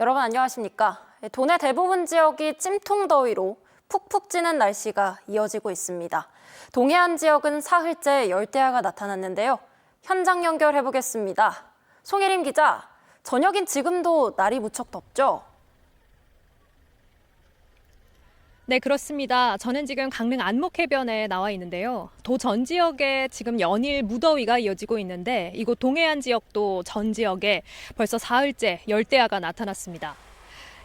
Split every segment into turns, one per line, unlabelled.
여러분 안녕하십니까? 도내 대부분 지역이 찜통 더위로 푹푹 찌는 날씨가 이어지고 있습니다. 동해안 지역은 사흘째 열대야가 나타났는데요. 현장 연결해 보겠습니다. 송혜림 기자, 저녁인 지금도 날이 무척 덥죠?
네, 그렇습니다. 저는 지금 강릉 안목해변에 나와 있는데요. 도 전 지역에 지금 연일 무더위가 이어지고 있는데 이곳 동해안 지역도 전 지역에 벌써 사흘째 열대야가 나타났습니다.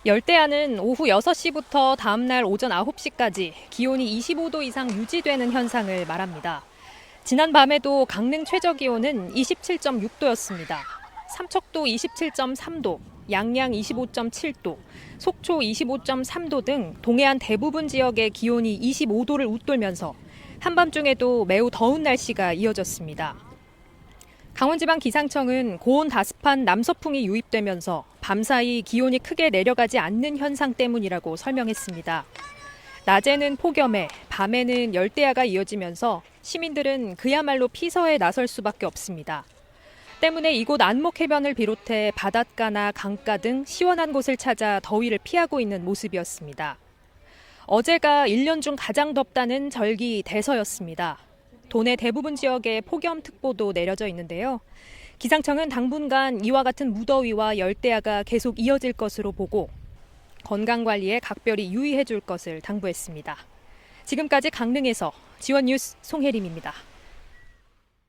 열대야는 오후 6시부터 다음날 오전 9시까지 기온이 25도 이상 유지되는 현상을 말합니다. 지난 밤에도 강릉 최저 기온은 27.6도였습니다. 삼척도 27.3도, 양양 25.7도, 속초 25.3도 등 동해안 대부분 지역의 기온이 25도를 웃돌면서 한밤중에도 매우 더운 날씨가 이어졌습니다. 강원지방 기상청은 고온 다습한 남서풍이 유입되면서 밤사이 기온이 크게 내려가지 않는 현상 때문이라고 설명했습니다. 낮에는 폭염에, 밤에는 열대야가 이어지면서 시민들은 그야말로 피서에 나설 수밖에 없습니다. 때문에 이곳 안목해변을 비롯해 바닷가나 강가 등 시원한 곳을 찾아 더위를 피하고 있는 모습이었습니다. 어제가 1년 중 가장 덥다는 절기 대서였습니다. 도내 대부분 지역에 폭염특보도 내려져 있는데요. 기상청은 당분간 이와 같은 무더위와 열대야가 계속 이어질 것으로 보고 건강관리에 각별히 유의해 줄 것을 당부했습니다. 지금까지 강릉에서 지원 뉴스 송혜림입니다.